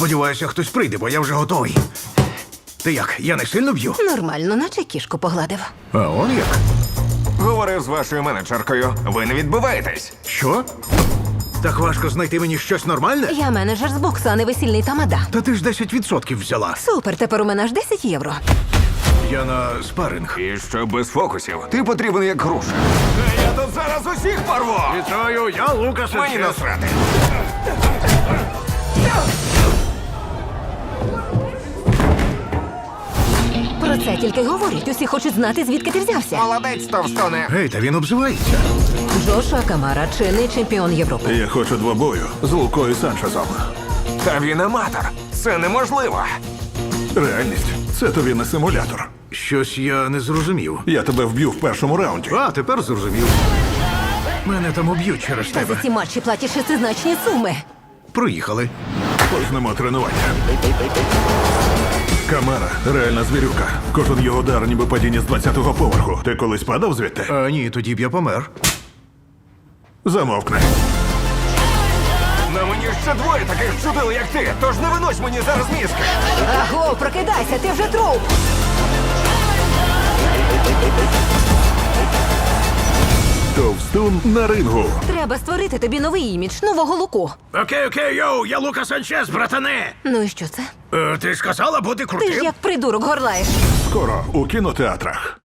Сподіваюся, хтось прийде, бо я вже готовий. Ти як? Я не сильно б'ю? Нормально, наче кішку погладив. А он як? Говорив з вашою менеджеркою. Ви не відбиваєтесь. Що? Так важко знайти мені щось нормальне? Я менеджер з боксу, а не весільний тамада. Та ти ж 10% взяла. Супер, тепер у мене аж 10 євро. Я на спаринг. І що без фокусів. Ти потрібен як груша. Та я тут зараз усіх порву! Вітаю, я Лукас. Мені насрати. Це тільки й говорять. Усі хочуть знати, звідки ти взявся. Молодець, товстоне. Гей, та він обзивається. Джошуа Камара, чинний чемпіон Європи. Я хочу двобою з Лукою Санчезом. Та він аматор. Це неможливо. Реальність це тобі не симулятор. Щось я не зрозумів. Я тебе вб'ю в першому раунді. А, тепер зрозумів. Мене там уб'ють через Та за тебе. ці матчі платиш шестизначні суми. Проїхали. Почнемо тренування. Камара, реальна звірюка. Кожен його удар, ніби падіння з 20-го поверху. Ти колись падав звідти? А ні, тоді б я помер. Замовкни. На мені ще двоє таких чудил, як ти. Тож не винось мені зараз мізки. Аго, прокидайся, ти вже труп. Товстун на рингу. Треба створити тобі новий імідж, нового луку. Окей, окей, йоу, я Лука Санчес, братане. Ну і що це? Е, ти сказала бути Ти крутим? ж як придурок горлаєш. Скоро у кінотеатрах.